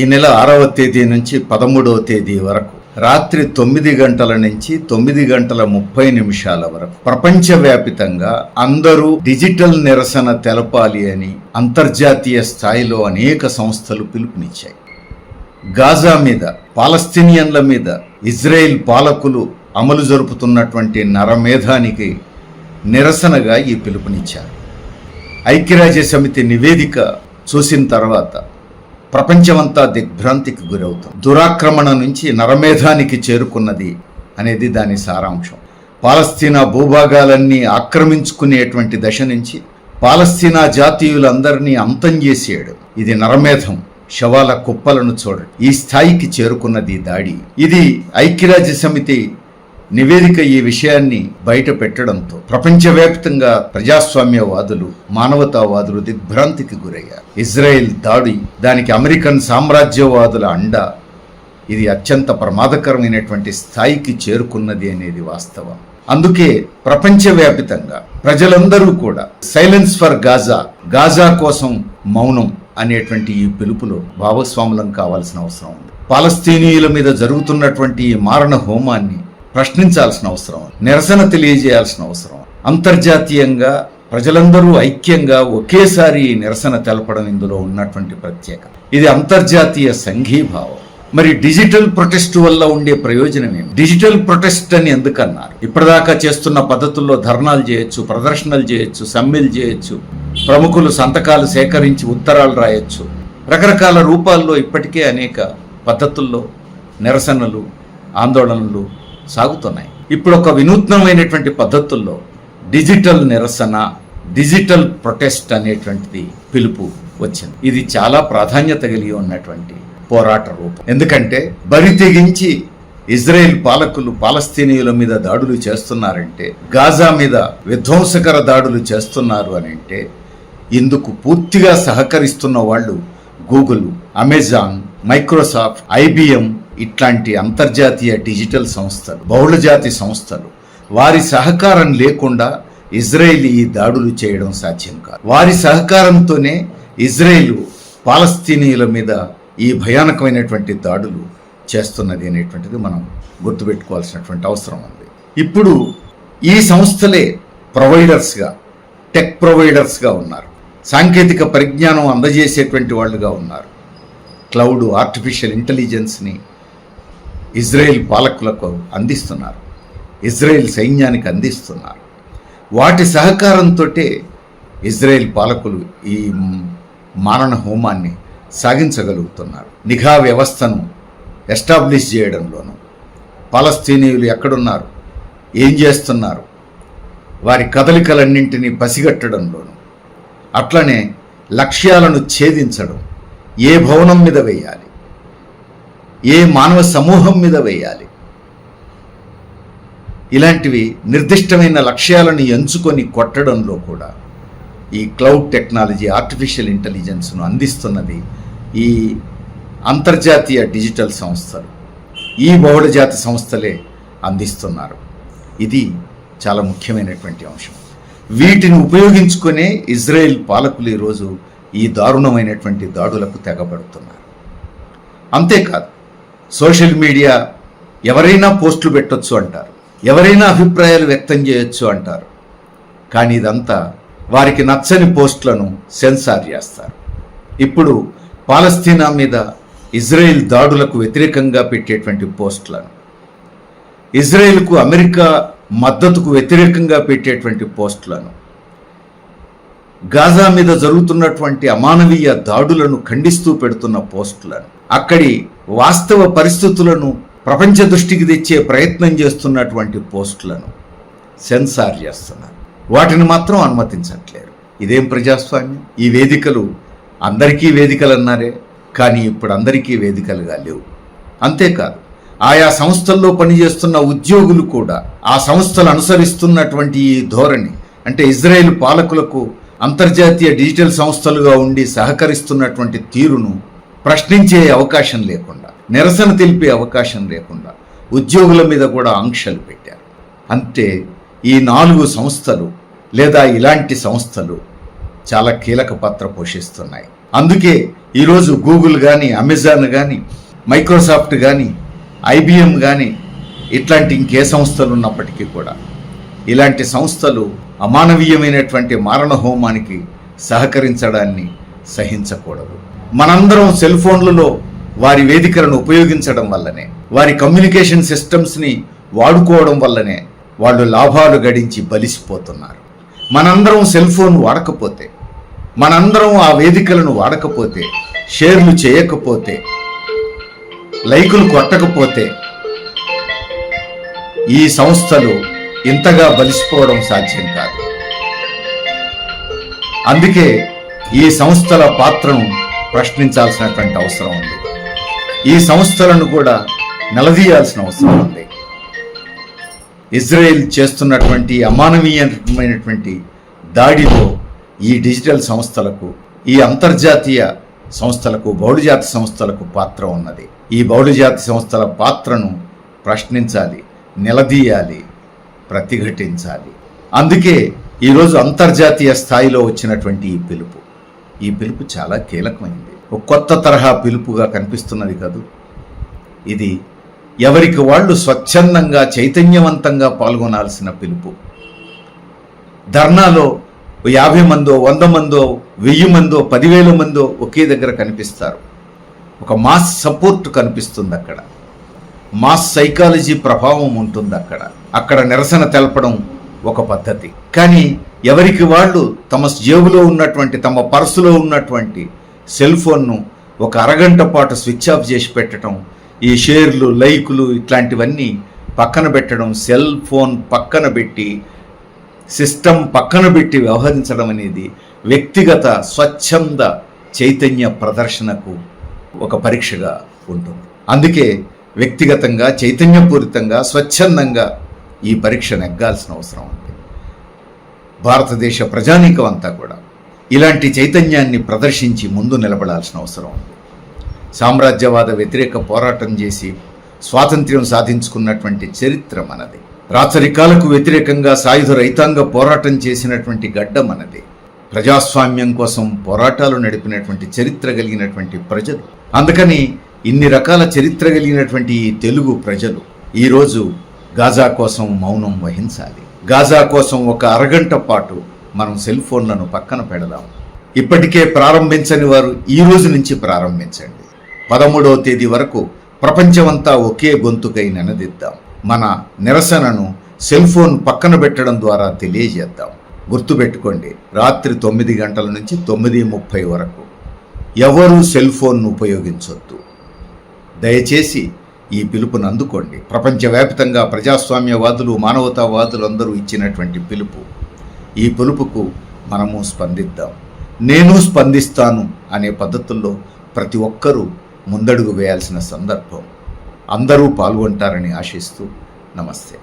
ఈ నెల ఆరవ తేదీ నుంచి పదమూడవ తేదీ వరకు రాత్రి తొమ్మిది గంటల నుంచి తొమ్మిది గంటల ముప్పై నిమిషాల వరకు. ప్రపంచవ్యాపితంగా అందరూ డిజిటల్ నిరసన తెలపాలి అని అంతర్జాతీయ స్థాయిలో అనేక సంస్థలు పిలుపునిచ్చాయి. గాజా మీద పాలస్తీనియన్ల మీద ఇజ్రాయెల్ పాలకులు అమలు జరుపుతున్నటువంటి నరమేధానికి నిరసనగా ఈ పిలుపునిచ్చారు. ఐక్యరాజ్య సమితి నివేదిక చూసిన తర్వాత ప్రపంచమంతా దిగ్భ్రాంతికి గురవుతుంది దురాక్రమణ నుంచి నరమేధానికి చేరుకున్నది అనేది దాని సారాంశం. పాలస్తీనా భూభాగాలన్నీ ఆక్రమించుకునేటువంటి దశ నుంచి పాలస్తీనా జాతీయులందరినీ అంతం చేసేయడు ఇది నరమేధం శవాల కుప్పలను చూడండి. ఈ స్థాయికి చేరుకున్నది ఈ దాడి. ఇది ఐక్యరాజ్య సమితి నివేదిక ఈ విషయాన్ని బయట పెట్టడంతో ప్రపంచవ్యాప్తంగా ప్రజాస్వామ్యవాదులు మానవతావాదులు దిగ్భ్రాంతికి గురయ్యారు. ఇజ్రాయెల్ దాడి దానికి అమెరికన్ సామ్రాజ్యవాదుల అండ ఇది అత్యంత ప్రమాదకరమైనటువంటి స్థాయికి చేరుకున్నది అనేది వాస్తవం. అందుకే ప్రపంచవ్యాపితంగా ప్రజలందరూ కూడా సైలెన్స్ ఫర్ గాజా గాజా కోసం మౌనం అనేటువంటి ఈ పిలుపులో భాగస్వాములం కావాల్సిన అవసరం ఉంది. పాలస్తీనీయుల మీద జరుగుతున్నటువంటి ఈ మారణ హోమాన్ని ప్రశ్నించాల్సిన అవసరం. నిరసన తెలియజేయాల్సిన అవసరం. అంతర్జాతీయంగా ప్రజలందరూ ఐక్యంగా ఒకేసారి నిరసన తెలపడం ఇందులో ఉన్నటువంటి ప్రత్యేకత. ఇది అంతర్జాతీయ సంఘీభావం. మరి డిజిటల్ ప్రొటెస్ట్ వల్ల ఉండే ప్రయోజనం ఏమి డిజిటల్ ప్రొటెస్ట్ అని ఎందుకన్నారు? ఇప్పటిదాకా చేస్తున్న పద్ధతుల్లో ధర్నాలు చేయొచ్చు ప్రదర్శనలు చేయొచ్చు సమ్మెలు చేయొచ్చు ప్రముఖులు సంతకాలు సేకరించి ఉత్తరాలు రాయొచ్చు. రకరకాల రూపాల్లో ఇప్పటికే అనేక పద్ధతుల్లో నిరసనలు ఆందోళనలు సాగుతున్నాయి. ఇప్పుడు ఒక వినూత్నమైనటువంటి పద్ధతుల్లో డిజిటల్ నిరసన డిజిటల్ ప్రొటెస్ట్ అనేటువంటిది పిలుపు వచ్చింది. ఇది చాలా ప్రాధాన్యత కలిగి ఉన్నటువంటి పోరాట రూపం. ఎందుకంటే బరి తెగించి ఇజ్రాయెల్ పాలకులు పాలస్తీనీయుల మీద దాడులు చేస్తున్నారంటే గాజా మీద విధ్వంసకర దాడులు చేస్తున్నారు అని అంటే ఇందుకు పూర్తిగా సహకరిస్తున్న వాళ్ళు గూగుల్ అమెజాన్ మైక్రోసాఫ్ట్ ఐబిఎం ఇట్లాంటి అంతర్జాతీయ డిజిటల్ సంస్థలు బహుళజాతి సంస్థలు వారి సహకారం లేకుండా ఇజ్రాయిల్ ఈ దాడులు చేయడం సాధ్యం కాదు. వారి సహకారంతోనే ఇజ్రాయిల్ పాలస్తీనీయుల మీద ఈ భయానకమైనటువంటి దాడులు చేస్తున్నది అనేటువంటిది మనం గుర్తుపెట్టుకోవాల్సినటువంటి అవసరం ఉంది. ఇప్పుడు ఈ సంస్థలే ప్రొవైడర్స్గా టెక్ ప్రొవైడర్స్గా ఉన్నారు. సాంకేతిక పరిజ్ఞానం అందజేసేటువంటి వాళ్ళుగా ఉన్నారు. క్లౌడ్ ఆర్టిఫిషియల్ ఇంటెలిజెన్స్ని ఇజ్రాయెల్ పాలకులకు అందిస్తున్నారు. ఇజ్రాయెల్ సైన్యానికి అందిస్తున్నారు. వాటి సహకారంతో ఇజ్రాయెల్ పాలకులు ఈ మారణ హోమాన్ని సాగించగలుగుతున్నారు. నిఘా వ్యవస్థను ఎస్టాబ్లిష్ చేయడంలోనూ పాలస్తీనీయులు ఎక్కడున్నారు ఏం చేస్తున్నారు వారి కదలికలన్నింటినీ పసిగట్టడంలోనూ అట్లనే లక్ష్యాలను ఛేదించడం ఏ భవనం మీద వేయాలి ఏ మానవ సమూహం మీద వేయాలి? ఇలాంటివి నిర్దిష్టమైన లక్ష్యాలను ఎంచుకొని కొట్టడంలో కూడా ఈ క్లౌడ్ టెక్నాలజీ ఆర్టిఫిషియల్ ఇంటెలిజెన్స్ను అందిస్తున్నది ఈ అంతర్జాతీయ డిజిటల్ సంస్థలు. ఈ బహుళజాతి సంస్థలే అందిస్తున్నారు. ఇది చాలా ముఖ్యమైనటువంటి అంశం. వీటిని ఉపయోగించుకునే ఇజ్రాయెల్ పాలకులు ఈరోజు ఈ దారుణమైనటువంటి దాడులకు తెగబడుతున్నారు. అంతేకాదు సోషల్ మీడియా ఎవరైనా పోస్టులు పెట్టొచ్చు అంటారు. ఎవరైనా అభిప్రాయాలు వ్యక్తం చేయొచ్చు అంటారు. కానీ ఇదంతా వారికి నచ్చని పోస్టులను సెన్సార్ చేస్తారు. ఇప్పుడు పాలస్తీనా మీద ఇజ్రాయెల్ దాడులకు వ్యతిరేకంగా పెట్టేటువంటి పోస్టులను ఇజ్రాయెల్కు అమెరికా మద్దతుకు వ్యతిరేకంగా పెట్టేటువంటి పోస్టులను గాజా మీద జరుగుతున్నటువంటి అమానవీయ దాడులను ఖండిస్తూ పెడుతున్న పోస్టులను అక్కడి వాస్తవ పరిస్థితులను ప్రపంచ దృష్టికి తెచ్చే ప్రయత్నం చేస్తున్నటువంటి పోస్టులను సెన్సార్ చేస్తున్నారు. వాటిని మాత్రం అనుమతించట్లేరు. ఇదేం ప్రజాస్వామ్యం? ఈ వేదికలు అందరికీ వేదికలు అన్నారే కానీ ఇప్పుడు అందరికీ వేదికలుగా లేవు. అంతేకాదు ఆయా సంస్థల్లో పనిచేస్తున్న ఉద్యోగులు కూడా ఆ సంస్థలు అనుసరిస్తున్నటువంటి ఈ ధోరణి అంటే ఇజ్రాయెల్ పాలకులకు అంతర్జాతీయ డిజిటల్ సంస్థలుగా ఉండి సహకరిస్తున్నటువంటి తీరును ప్రశ్నించే అవకాశం లేకుండా నిరసన తెలిపే అవకాశం లేకుండా ఉద్యోగుల మీద కూడా ఆంక్షలు పెట్టారు. అంతే ఈ నాలుగు సంస్థలు లేదా ఇలాంటి సంస్థలు చాలా కీలక పాత్ర పోషిస్తున్నాయి. అందుకే ఈరోజు గూగుల్ కానీ అమెజాన్ కానీ మైక్రోసాఫ్ట్ కానీ ఐబిఎం కానీ ఇట్లాంటి ఇంకే సంస్థలు ఉన్నప్పటికీ కూడా ఇలాంటి సంస్థలు అమానవీయమైనటువంటి మారణ హోమానికి సహకరించడాన్ని సహించకూడదు. మనందరం సెల్ ఫోన్లలో వారి వేదికలను ఉపయోగించడం వల్లనే వారి కమ్యూనికేషన్ సిస్టమ్స్ని వాడుకోవడం వల్లనే వాళ్ళు లాభాలు గడించి బలిసిపోతున్నారు. మనందరం సెల్ ఫోన్ వాడకపోతే మనందరం ఆ వేదికలను వాడకపోతే షేర్లు చేయకపోతే లైకులు కొట్టకపోతే ఈ సంస్థలు ఇంతగా బలిసిపోవడం సాధ్యం కాదు. అందుకే ఈ సంస్థల పాత్రను ప్రశ్నించాల్సినటువంటి అవసరం ఉంది. ఈ సంస్థలను కూడా నిలదీయాల్సిన అవసరం ఉంది. ఇజ్రాయెల్ చేస్తున్నటువంటి అమానవీయమైనటువంటి దాడిలో ఈ డిజిటల్ సంస్థలకు ఈ అంతర్జాతీయ సంస్థలకు బహుళజాతి సంస్థలకు పాత్ర ఉన్నది. ఈ బహుళజాతి సంస్థల పాత్రను ప్రశ్నించాలి నిలదీయాలి ప్రతిఘటించాలి. అందుకే ఈరోజు అంతర్జాతీయ స్థాయిలో వచ్చినటువంటి ఈ పిలుపు. ఈ పిలుపు చాలా కీలకమైంది. ఒక కొత్త తరహా పిలుపుగా కనిపిస్తున్నది కాదు. ఇది ఎవరికి వాళ్ళు స్వచ్ఛందంగా చైతన్యవంతంగా పాల్గొనాల్సిన పిలుపు. ధర్నాలో యాభై మందో వంద మందో వెయ్యి మందో పదివేల మందో ఒకే దగ్గర కనిపిస్తారు. ఒక మాస్ సపోర్ట్ కనిపిస్తుంది అక్కడ. మాస్ సైకాలజీ ప్రభావం ఉంటుంది అక్కడ. అక్కడ నిరసన తెలపడం ఒక పద్ధతి. కానీ ఎవరికి వాళ్ళు తమ జేబులో ఉన్నటువంటి తమ పర్సులో ఉన్నటువంటి సెల్ ఫోన్ను ఒక అరగంట పాటు స్విచ్ ఆఫ్ చేసి పెట్టడం ఈ షేర్లు లైకులు ఇట్లాంటివన్నీ పక్కన పెట్టడం సెల్ ఫోన్ పక్కన పెట్టి సిస్టమ్ పక్కన పెట్టి వ్యవహరించడం అనేది వ్యక్తిగత స్వచ్ఛంద చైతన్య ప్రదర్శనకు ఒక పరీక్షగా ఉంటుంది. అందుకే వ్యక్తిగతంగా చైతన్యపూరితంగా స్వచ్ఛందంగా ఈ పరీక్ష నెగ్గాల్సిన అవసరం ఉంది. భారతదేశ ప్రజానీకం అంతా కూడా ఇలాంటి చైతన్యాన్ని ప్రదర్శించి ముందు నిలబడాల్సిన అవసరం ఉంది. సామ్రాజ్యవాద వ్యతిరేక పోరాటం చేసి స్వాతంత్ర్యం సాధించుకున్నటువంటి చరిత్ర మనది. రాచరికాలకు వ్యతిరేకంగా సాయుధ రైతాంగ పోరాటం చేసినటువంటి గడ్డ మనది. ప్రజాస్వామ్యం కోసం పోరాటాలు నడిపినటువంటి చరిత్ర కలిగినటువంటి ప్రజలు. అందుకని ఇన్ని రకాల చరిత్ర కలిగినటువంటి ఈ తెలుగు ప్రజలు ఈరోజు గాజా కోసం మౌనం వహించాలి. గాజా కోసం ఒక అరగంట పాటు మనం సెల్ ఫోన్లను పక్కన పెడదాం. ఇప్పటికే ప్రారంభించని వారు ఈ రోజు నుంచి ప్రారంభించండి. పదమూడవ తేదీ వరకు ప్రపంచమంతా ఒకే గొంతుకై నినదిద్దాం. మన నిరసనను సెల్ ఫోన్ పక్కన పెట్టడం ద్వారా తెలియజేద్దాం. గుర్తుపెట్టుకోండి రాత్రి తొమ్మిది గంటల నుంచి తొమ్మిది ముప్పై వరకు ఎవరూ సెల్ ఫోన్ను ఉపయోగించొద్దు. దయచేసి ఈ పిలుపును అందుకోండి. ప్రపంచవ్యాప్తంగా ప్రజాస్వామ్యవాదులు మానవతావాదులు అందరూ ఇచ్చినటువంటి పిలుపు. ఈ పిలుపుకు మనము స్పందిద్దాం. నేను స్పందిస్తాను అనే పద్ధతుల్లో ప్రతి ఒక్కరూ ముందడుగు వేయాల్సిన సందర్భం. అందరూ పాల్గొంటారని ఆశిస్తూ నమస్తే.